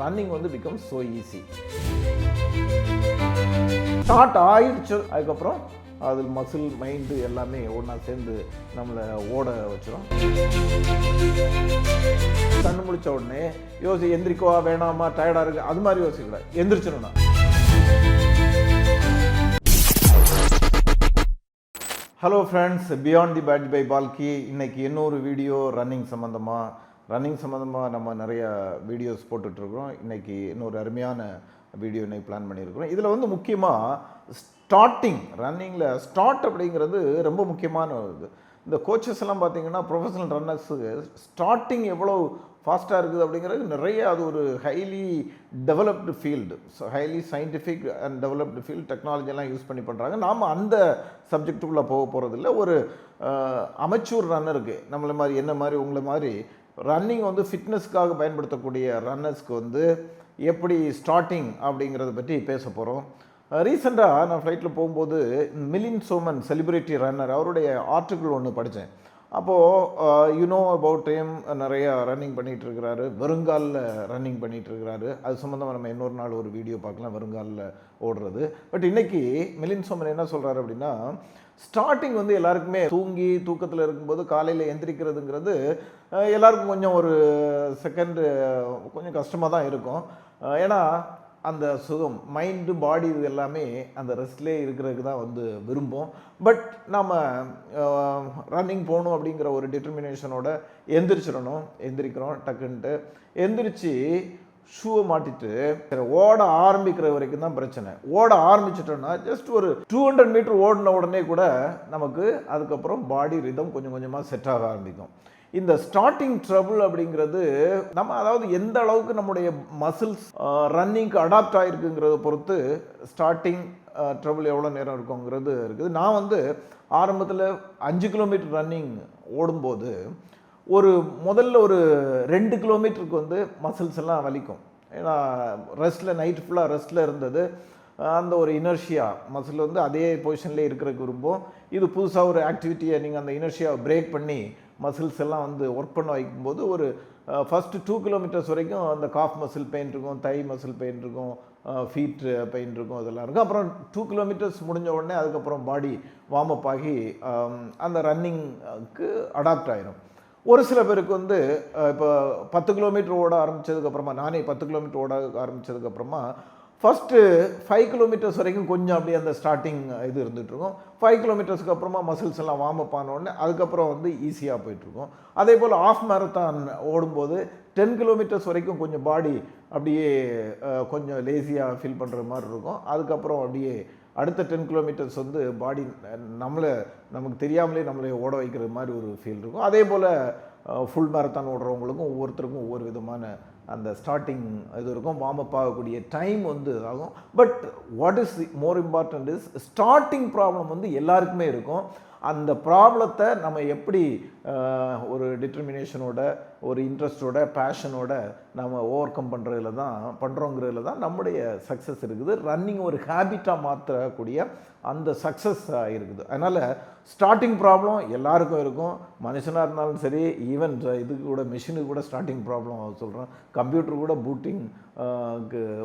Running வந்து become so easy start ஆயிடுச்சு அதுக்கப்புறம் அது மசில் மைண்டு எல்லாமே ஒன்றா சேர்ந்து நம்மளை ஓட வச்சிடும் கண்ணு முடிச்ச உடனே யோசி எந்திரிக்கவா? வேணாமா? டயர்டாக இருக்கு. அது மாதிரி யோசிக்கக்கூடாது. எந்திரிச்சிடணும் நான். Hello friends beyond the bad by Balki இன்னைக்கு இன்னொரு வீடியோ ரன்னிங் சம்மந்தமாக ரன்னிங் சம்மந்தமாக நம்ம நிறைய வீடியோஸ் போட்டுட்ருக்குறோம். இன்றைக்கி இன்னொரு அருமையான வீடியோ இன்னைக்கு பிளான் பண்ணியிருக்கிறோம். இதில் வந்து முக்கியமாக ஸ்டார்டிங் ரன்னிங்கில் ஸ்டார்ட் அப்படிங்கிறது ரொம்ப முக்கியமான இது. இந்த கோச்சஸ் எல்லாம் பார்த்தீங்கன்னா ப்ரொஃபஷனல் ரன்னர்ஸுக்கு ஸ்டார்டிங் எவ்வளோ ஃபாஸ்ட்டாக இருக்குது அப்படிங்கிறது நிறைய அது ஒரு highly developed field so highly scientific and developed field டெக்னாலஜிலாம் யூஸ் பண்ணி பண்ணுறாங்க நாம் அந்த சப்ஜெக்டுக்குள்ளே போக போகிறதில்ல ஒரு அமைச்சூர் ரன்னருக்கு நம்மளை மாதிரி என்ன மாதிரி உங்களை மாதிரி ரன்னிங் வந்து ஃபிட்னஸ்க்காக பயன்படுத்தக்கூடிய ரன்னர்ஸ்க்கு வந்து எப்படி ஸ்டார்டிங் அப்படிங்கிறத பற்றி பேச போகிறோம் ரீசெண்டாக நான் ஃப்ளைட்டில் போகும்போது மிலின் சோமன் செலிபிரிட்டி ரன்னர் அவருடைய ஆர்டிக்கிள் ஒன்று படித்தேன் அப்போது யூனோ அபவுட் டைம் நிறைய ரன்னிங் பண்ணிகிட்டு இருக்கிறாரு வெறுங்காலில் ரன்னிங் பண்ணிகிட்டு இருக்கிறாரு அது சம்மந்தமாக நம்ம இன்னொரு நாள் ஒரு வீடியோ பார்க்கலாம் வெறுங்காலில் ஓடுறது. பட் இன்னைக்கு மிலின் சோமன் என்ன சொல்கிறாரு அப்படின்னா ஸ்டார்டிங் வந்து எல்லாருக்குமே தூங்கி தூக்கத்தில் இருக்கும்போது காலையில் எந்திரிக்கிறதுங்கிறது எல்லாருக்கும் கொஞ்சம் ஒரு செகண்டு கொஞ்சம் கஷ்டமாக தான் இருக்கும். ஏன்னா அந்த சுகம் மைண்டு பாடி இது எல்லாமே அந்த ரெஸ்ட்லேயே இருக்கிறதுக்கு தான் வந்து விரும்பும். பட் நம்ம ரன்னிங் போகணும் அப்படிங்கிற ஒரு டிட்டர்மினேஷனோட எந்திரிச்சிடணும். எந்திரிக்கிறோம் டக்குன்ட்டு. எந்திரிச்சு ஷூவை மாட்டிட்டு ஓட ஆரம்பிக்கிற வரைக்கும் தான் பிரச்சனை. ஓட ஆரம்பிச்சிட்டோம்னா ஜஸ்ட் ஒரு டூ ஹண்ட்ரட் மீட்டர் ஓடின உடனே கூட நமக்கு அதுக்கப்புறம் பாடி ரிதம் கொஞ்சம் கொஞ்சமாக செட் ஆக ஆரம்பிக்கும். இந்த ஸ்டார்டிங் ட்ரபுள் அப்படிங்கிறது நம்ம அதாவது எந்த அளவுக்கு நம்முடைய மசில்ஸ் ரன்னிங்க்கு அடாப்ட் ஆகிருக்குங்கிறத பொறுத்து ஸ்டார்டிங் ட்ரபுள் எவ்வளோ நேரம் இருக்குங்கிறது இருக்குது. நான் வந்து ஆரம்பத்தில் அஞ்சு கிலோமீட்டர் ரன்னிங் ஓடும்போது ஒரு முதல்ல ஒரு ரெண்டு கிலோமீட்டருக்கு வந்து மசில்ஸ் எல்லாம் வலிக்கும். ஏன்னா ரெஸ்ட்டில் நைட் ஃபுல்லாக ரெஸ்ட்டில் இருந்தது. அந்த ஒரு இனர்ஷியா மசில் வந்து அதே பொசிஷன்லேயே இருக்கிறதுக்கு விரும்பும். இது புதுசாக ஒரு ஆக்டிவிட்டியை நீங்கள் அந்த இனர்ஷியாவை பிரேக் பண்ணி மசில்ஸ் எல்லாம் வந்து ஒர்க் பண்ண வைக்கும்போது ஒரு ஃபஸ்ட்டு டூ கிலோமீட்டர்ஸ் வரைக்கும் அந்த காஃப் மசில் பெயின் இருக்கும் தை மசில் பெயின் இருக்கும் ஃபீட் பெயின் இருக்கும் இதெல்லாம் இருக்கும். அப்புறம் டூ கிலோமீட்டர்ஸ் முடிஞ்ச உடனே அதுக்கப்புறம் பாடி வார்ம் அப் ஆகி அந்த ரன்னிங்க்கு அடாப்ட் ஆகிரும் ஒரு சில பேருக்கு வந்து இப்போ பத்து கிலோமீட்டர் ஓட ஆரம்பிச்சதுக்கப்புறமா நானே பத்து கிலோமீட்டர் ஓட ஆரம்பித்ததுக்கப்புறமா ஃபஸ்ட்டு ஃபைவ் கிலோமீட்டர்ஸ் வரைக்கும் கொஞ்சம் அப்படியே அந்த ஸ்டார்டிங் இது இருந்துட்டு இருக்கும் ஃபைவ் கிலோமீட்டர்ஸ்க்கு அப்புறமா மசில்ஸ் எல்லாம் வார்ம் அப் ஆன அதுக்கப்புறம் வந்து ஈஸியாக போயிட்டுருக்கும். அதே போல் ஆஃப் மேரத்தான் ஓடும்போது டென் கிலோமீட்டர்ஸ் வரைக்கும் கொஞ்சம் பாடி அப்படியே கொஞ்சம் லேசியாக ஃபீல் பண்ணுற மாதிரி இருக்கும். அதுக்கப்புறம் அப்படியே அடுத்த டென் கிலோமீட்டர்ஸ் வந்து பாடி நம்மளை நமக்கு தெரியாமலே நம்மளை ஓட வைக்கிற மாதிரி ஒரு ஃபீல் இருக்கும். அதே போல் ஃபுல் மேரத்தான் ஓடுறவங்களுக்கும் ஒவ்வொருத்தருக்கும் ஒவ்வொரு விதமான அந்த ஸ்டார்டிங் இது இருக்கும் வார்ம் அப் ஆகக்கூடிய டைம் வந்து ஆகும் but what is more important is starting problem வந்து எல்லாருக்குமே இருக்கும். அந்த ப்ராப்ளத்தை நம்ம எப்படி ஒரு டிட்டர்மினேஷனோட ஒரு இன்ட்ரெஸ்டோட பேஷனோட நம்ம ஓவர் கம் பண்ணுறதுல தான் பண்ணுறோங்கிறதுல தான் நம்முடைய சக்ஸஸ் இருக்குது. ரன்னிங் ஒரு ஹேபிட்டாக மாற்றக்கூடிய அந்த சக்ஸஸ் இருக்குது. அதனால் ஸ்டார்டிங் ப்ராப்ளம் எல்லாருக்கும் இருக்கும். மனுஷனாக இருந்தாலும் சரி ஈவன் இதுக்கு கூட மிஷினுக்கு கூட ஸ்டார்டிங் ப்ராப்ளம் சொல்கிறோம் கம்ப்யூட்டர் கூட பூட்டிங்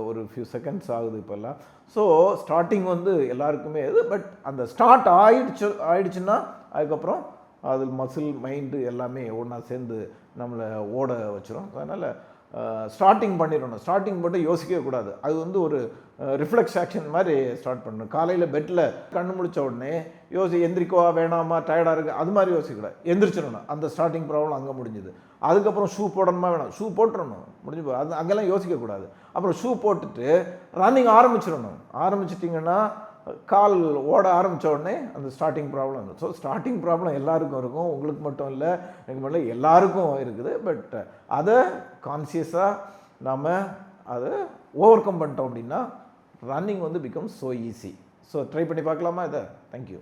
ஒரு ஃபியூ செகண்ட்ஸ் ஆகுது இப்போல்லாம். ஸோ ஸ்டார்டிங் வந்து எல்லாருக்குமே இது பட் அந்த ஸ்டார்ட் ஆயிடுச்சு ஆயிடுச்சுன்னா அதுக்கப்புறம் அது மசில் மைண்டு எல்லாமே ஒன்றா சேர்ந்து நம்மளை ஓட வச்சிரும். அதனால் ஸ்டார்டிங் பண்ணிடணும். ஸ்டார்டிங் மட்டும் யோசிக்கவே கூடாது. அது வந்து ஒரு ரிஃப்ளெக்ஸ் ஆக்ஷன் மாதிரி ஸ்டார்ட் பண்ணணும். காலையில் பெட்டில் கண்ணு முடித்த உடனே யோசி எந்திரிக்கவா வேணாமா டயர்டாக இருக்கு அது மாதிரி யோசிக்கக்கூடாது. எந்திரிச்சிடணும். அந்த ஸ்டார்டிங் ப்ராப்ளம் அங்கே முடிஞ்சுது. அதுக்கப்புறம் ஷூ போடணுமா வேணாம். ஷூ போட்டுடணும் முடிஞ்சு போ அது அங்கெல்லாம் யோசிக்கக்கூடாது. அப்புறம் ஷூ போட்டுட்டு ரன்னிங் ஆரம்பிச்சிடணும். ஆரம்பிச்சிட்டிங்கன்னா கால் ஓட ஆரம்பித்த உடனே அந்த starting problem so starting problem எல்லாருக்கும் இருக்கும். உங்களுக்கு மட்டும் இல்லை எனக்கு மட்டும் இல்லை எல்லாருக்கும் இருக்குது. பட் அதை கான்சியஸாக நம்ம அதை ஓவர் கம் பண்ணிட்டோம் அப்படின்னா ரன்னிங் வந்து become so easy so try பண்ணி பார்க்கலாமா இதை? தேங்க்யூ